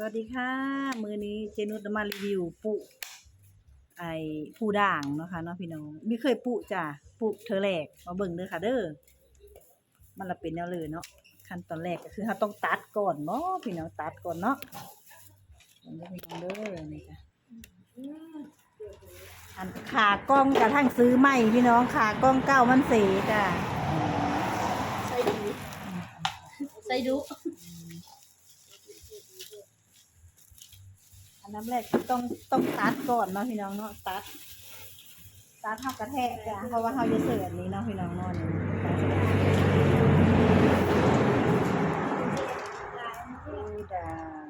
สวัสดีค่ะ มือนี้เจนุชมารีวิวปุไอผู้ด่างเนาะค่ะเนาะพี่น้องไม่เคยปุจ้ะปุเธอแรกมาเบิ่งเด้อค่ะเด้อมันละเป็นแนวเลยเนาะขั้นตอนแรกก็คือเราต้องตัดก่อนเนาะพี่น้องตัดก่อนเนาะเด้อพี่น้องเด้อนี่ค่ะอันขากล้องกระทั่งซื้อใหม่พี่น้องขากล้องเก้ามันเสียจ้ะใส่ดูใส่ดู อันน้ำแรกคือต้องต้องตัดก่อนเนาะพี่น้องเนาะตัดตัดเท่ากระแทกจ้ะเพราะว่าเขาจะเสิร์ฟอันนี้เนาะพี่น้องเนาะนี่ดูด่าง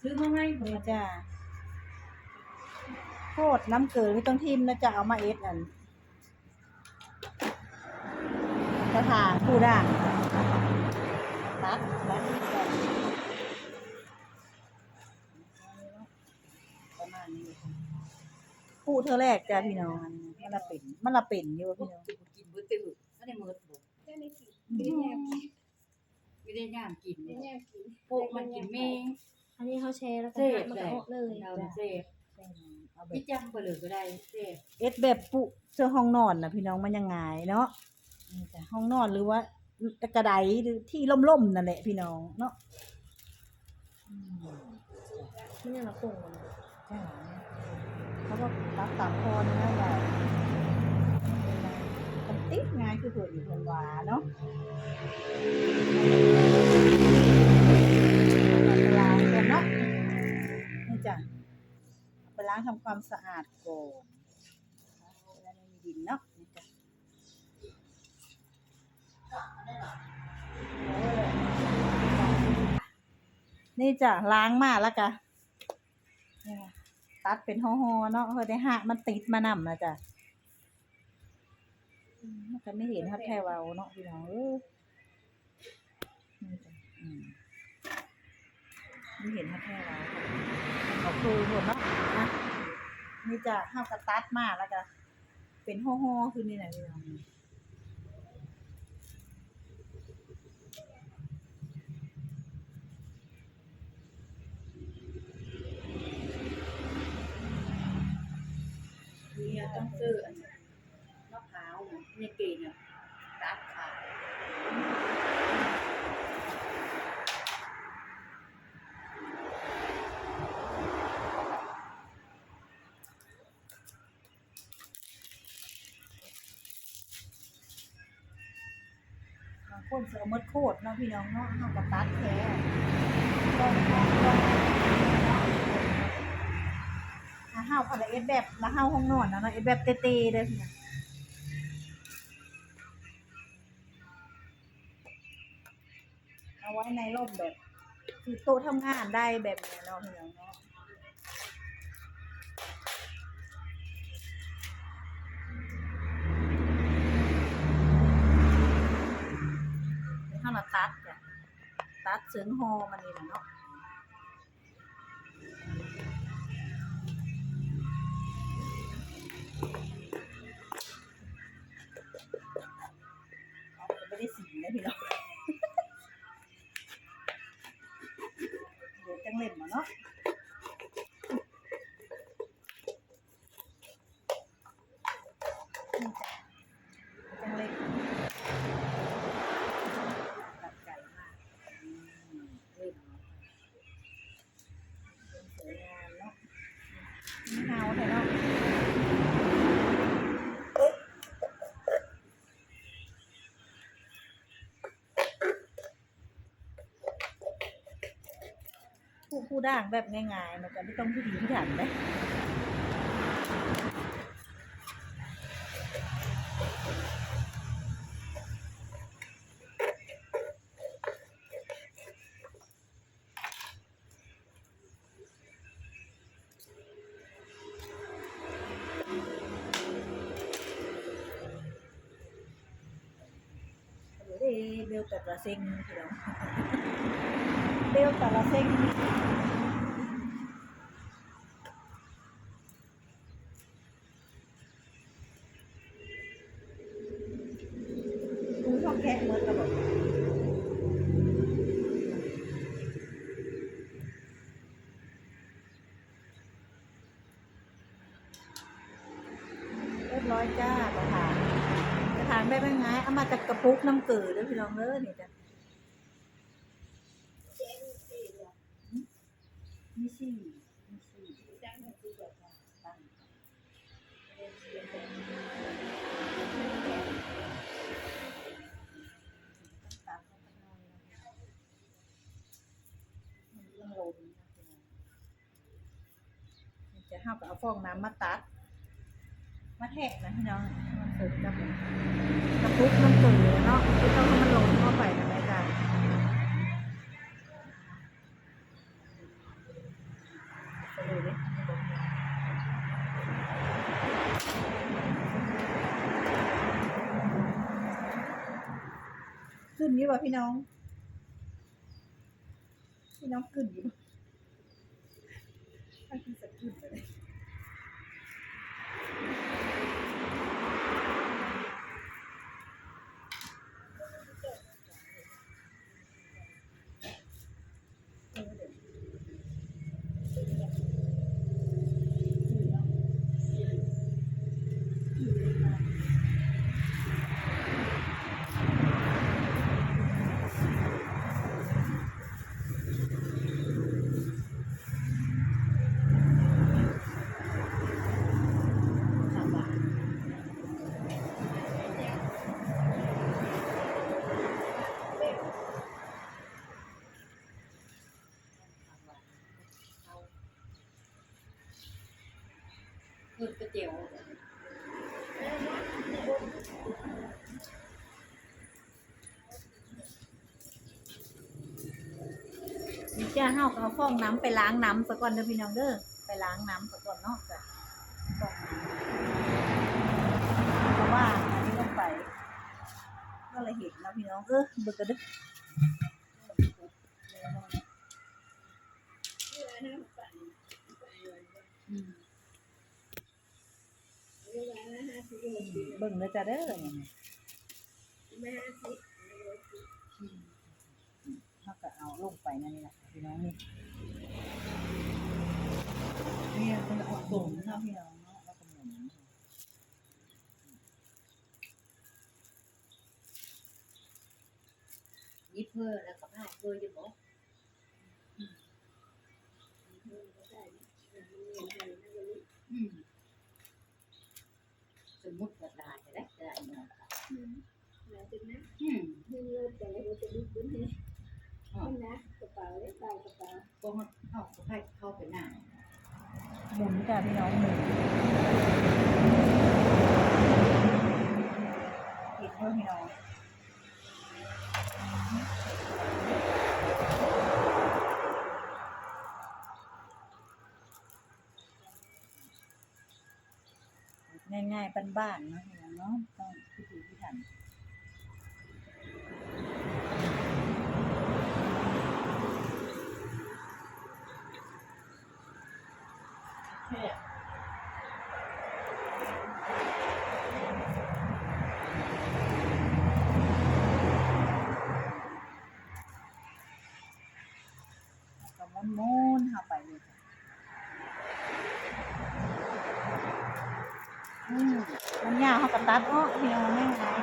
ซื้อมาให้นี่จ้ะโคตรน้ำเกลือไม่ต้องทิมนะจะเอามาเอสอันกระถางผู้ด่างตัดตัด ผู้เธอแรกจ้ะพี่น้องอันนี้มันละเป็นมันละเป็นอยู่พี่น้องกินเบิดตื่นอันนี้มืดบ่ได้ไม่กินไม่ได้แยกกินไม่ได้ย่ามกินไม่เนี่ยได้แยกกินพวกมันกินแมงอันนี้เขาแชร์แล้วก็เสพมันเลก็ยออกเลยเราเสพเอาแบพี่บจังไปเลยก็ได้เสพเอสแบบปุเสื้อห้องนอนนะพี่น้องมันยังไงเนาะนี่จ้ะห้องนอนหรือว่ากระไดหรือที่ล่มๆนั่นแหละพี่น้องเนาะอืมมันยังละโป่งจ้ะ เขาก็ตัดสามคนนะใหญ่มันติดง่ายคือตัวอยู่คนวาเนาะเอาไปล้างก่อนเนาะนี่จ้ะไปล้างทำความสะอาดก่อนเวลาไม่มีดินเนาะนี่จ้ะนี่จ้ะล้างมาแล้วกะ ตัดเป็นห่อๆเนาะเพื่อได้หักมันติดมานำนะจ้ะมันก็ไม่เห็นครับแค่เว้าเนาะพี่น้องเออไม่เห็นครับแค่เว้าเขาคือหมดเนาะนะนี่จะห้ากระตัดมากแล้วกะเป็นห่อๆคือนี่นะพี่น้อง เนี่ยต้องซื้ออันมะพร้าวเนี่ยเกณฑ์เนี่ยตัดขายบางคนเสือมดโคตรเนาะพี่น้องเนาะห้ากระตัดแท้ต้องต้องต้องถ้าห้าวพอละเอ็ดแบบละห้าวห้องนอนนะเนาะเอ็ดแบบเตๆเลยพี่น้องเอาไว้ในร่มแบบคือโต๊ะทำงานได้แบบนี้เนาะพี่น้องเนาะถ้าเราตัดจ้ะตัดเสืองฮอมันนี่แหละเนาะ ไม่ได้สีนะพี่น้องเดี๋ยวจังเล่นมาเนาะนี่จ้ะจังเล่นตัดไก่มากอืมเล่นสวยงามเนาะนี่เฮาเถอะเนาะ ผู้ผู้ด่างแบบง่ายๆ มันจะไม่ต้องพิถีพิถันนะเดี๋ยวได้เบลแต่ละเซ็งพี่น้อง ยวแต่ละเส้นคุณชอบแคะมืนกับร้อยจ้ากระธานประธานไม่เป็นไงเอามาจากกระปุกน้ำเกลือด้วยพี่น้องเอ้เนี่ยจ้ะ มีสี่ไมีสี่มันลมนะพี่น้องมันจะห้ากับเอาฟองน้ำมาตัด มาแทะนะพี่น้องมันเสริมกับกระปุกน้ำเกลือเนาะไม่ต้องให้มันลงเข้าไปนะแม่กันไปเลยดิขึ้นอยี่ป่ะ พี่น้อง พี่น้องขึ้นอยู่บ่ถ้าขึ้นสักขึ้นเลย จ้าเฮาก็เอาฟองน้ำไปล้างน้ำซะก่อนเด้อพี่น้องเด้อไปล้างน้ำซะก่อนเนาะจ้ะฟองน้ำเพราะว่าอันนี้ลงไปก็เลยเห็นแล้วพี่น้องเออเบิกกันเด้ออืมเบิ่งเลยจ้ะเด้อนี่เขาก็เอาลงไปนั่นนี่แหละ น้องนี่นี่มันจะออกตุ่มเนาะพี่น้องเนาะแล้วก็หมุนยิบเพื่อแล้วก็ผ้าเพื่อจะบอกอืมสมมุติว่าได้จะได้จะได้เนาะอืมก็เข้าเข้าเข้าไปหน้าหมุนจ้ะพี่น้องหมุนปิดเพื่อพี่น้องง่ายๆบ้านๆเนาะพี่น้องเนาะต้องพิถีพิถัน ก็ม้วนๆเข้าไปเลยอืมมันยาวเขาก็ตัดออกเพียงไม่ง่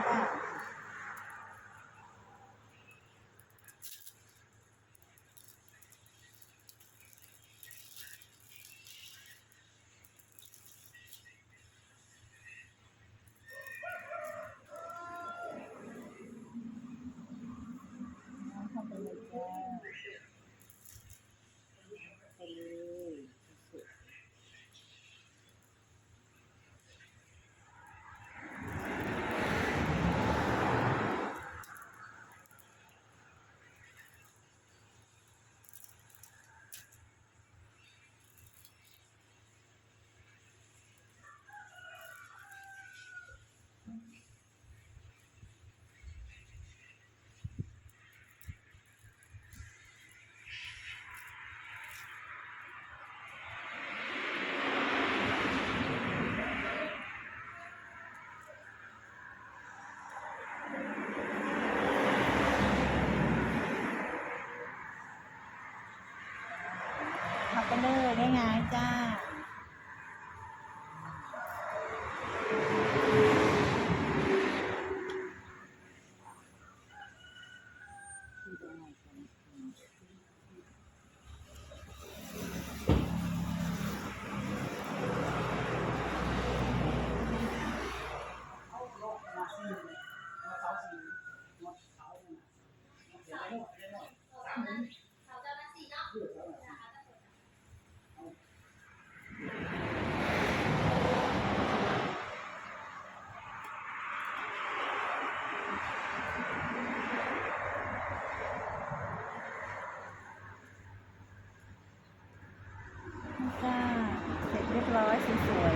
สวย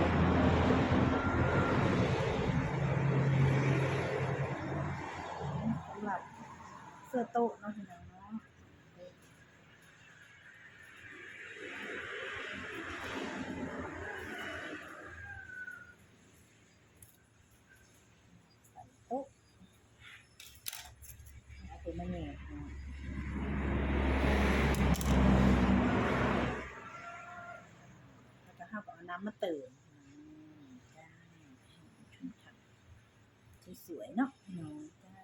สำหรับเสื้อโต๊ะเนาะพี่ น้ำมาเติมได้ชุ่มฉ่ำสวยๆเนาะน้องจ้า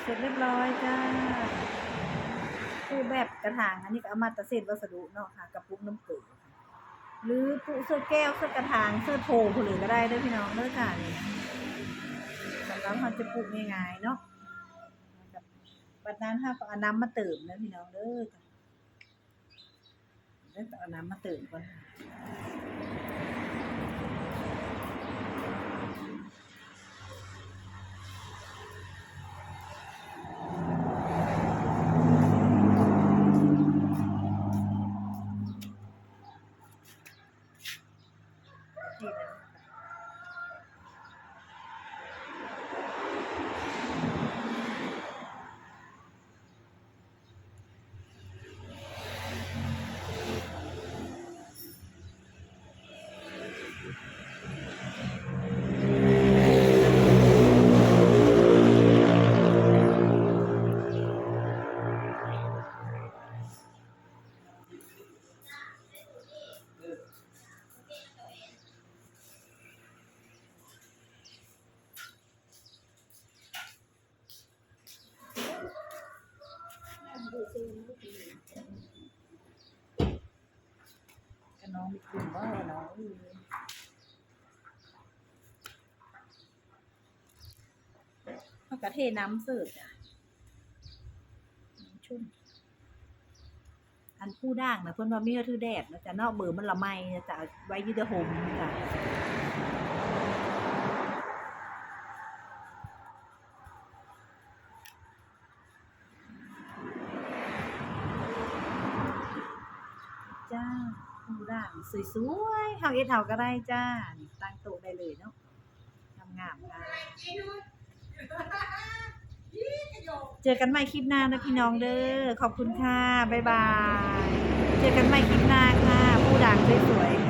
เสร็จเรียบร้อยจ้าคือแบบกระถางอันนี้ก็เอามาแตะเศษวัสดุเนาะค่ะกับปุกน้ำเกลือหรือปุเสื้อแก้วเสื้อกระถางเสื้อโถผหลือก็ได้ด้วยพี่น้องเด้อค่ะนี่สำหรับเขาจะปลูกง่ายๆเนาะบัดนั้นถ้าก็เอาน้ำมาเติมนะพี่น้องเด้อจ้ะแล้วเอาน้ำมาเติมก่อนค่ะนี่ น้องมีกลุ่มบ้าน้องอยู่เขากระเทน้ำเสิร์ฟจ้ะชุ่มอันผู้ด่างนะเพื่อนว่ามีกระทือแดดนะจ๊ะนอกเบอร์มันละไมนะจ๊ะไว้ยืดห่มนะจ้ะจ้าผู้ด่าง สวยๆเฮาเอ็ดเฮาก็ได้จ้า ตั้งโต๊ะได้เลยเนาะงามๆค่ะเจอกันใหม่คลิปหน้านะพี่น้องเด้อ ขอบคุณค่ะ บ๊ายบาย เจอกันใหม่คลิปหน้าค่ะ ผู้ดังสวยๆค่ะ